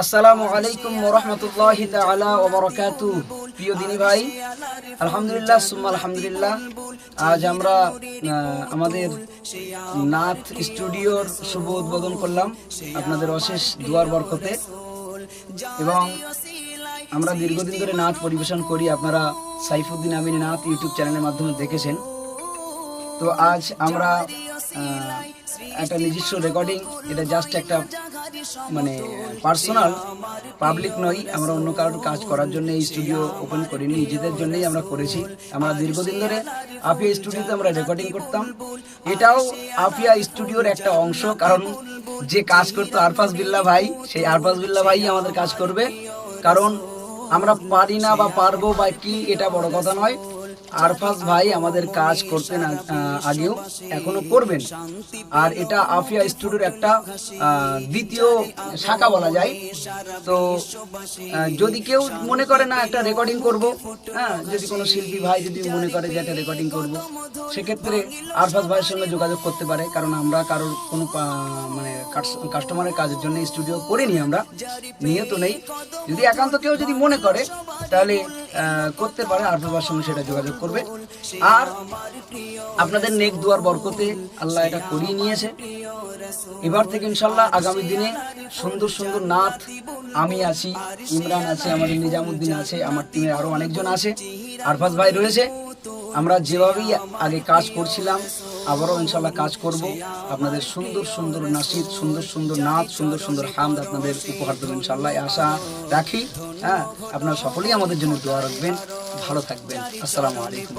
আসসালামু আলাইকুম ওয়া বারাকাতু। প্রিয় দিনী ভাই, আলহামদুলিল্লাহ, সুম্মা আলহামদুলিল্লাহ। আজ আমরা আমাদের নাথ স্টুডিওর শুভ উদ্বোধন করলাম আপনাদের অশেষ দুয়ার বরকতে। এবং আমরা দীর্ঘদিন ধরে নাচ পরিবেশন করি, আপনারা সাইফুদ্দিন আমিন নাথ ইউটিউব চ্যানেলের মাধ্যমে দেখেছেন। তো আজ আমরা একটা নিজস্ব রেকর্ডিং এটা জাস্ট একটা মানে পার্সোনাল পাবলিক নয় আমরা অন্য কারোর কাজ করার জন্য এই স্টুডিও ওপেন করিনি, নিজেদের জন্যই আমরা করেছি। আমরা দীর্ঘদিন ধরে আফিয়া স্টুডিওতে আমরা রেকর্ডিং করতাম। এটাও আফিয়া স্টুডিওর একটা অংশ, কারণ যে কাজ করতো আরফাজ বিল্লা ভাই, সেই আরফাজ বিল্লা ভাই আমাদের কাজ করবে। কারণ আমরা পারি না বা পারব বা কি, এটা বড় কথা নয়। আরফাজ ভাই আমাদের কাজ করতেন আগেও, এখনও করবেন। আর এটা আফিয়া স্টুডিওর একটা দ্বিতীয় শাখা বলা যায়। তো যদি কেউ মনে করে, না, একটা রেকর্ডিং করব। হ্যাঁ যদি কোনো শিল্পী ভাই যদি মনে করে যে একটা রেকর্ডিং করব, সেক্ষেত্রে আরফাজ ভাইয়ের সঙ্গে যোগাযোগ করতে পারে। কারণ আমরা কারোর কোনো মানে কাস্টমারের কাজের জন্য স্টুডিও করিনি আমরা নিয়ে তো নেই। যদি একান্ত কেউ যদি মনে করে তাহলে করতে পারে আরফাজ ভাইয়ের সঙ্গে সেটা যোগাযোগ করবে। আর আপনাদের নেক দুয়ার বরকতে আল্লাহ এটা করিয়ে নিয়েছে। এবার থেকে ইনশাল্লাহ আগামী দিনে সুন্দর সুন্দর নাথ আমি আছি, ইমরান আছে, আমাদের নিজামুদ্দিন আছে, আমার টিমের আরও অনেকজন আছে। আরফাজ ভাই রয়েছে। আমরা যেভাবেই আগে কাজ করছিলাম আবারও ইনশাল্লাহ কাজ করব। আপনাদের সুন্দর সুন্দর নাসিদ, সুন্দর সুন্দর নাচ, সুন্দর সুন্দর হামদ আপনাদের উপহার দেবেন ইনশাল্লাহ আশা রাখি হ্যাঁ আপনারা সকলেই আমাদের জন্য দোয়া রাখবেন। ভালো থাকবেন। আসসালামু আলাইকুম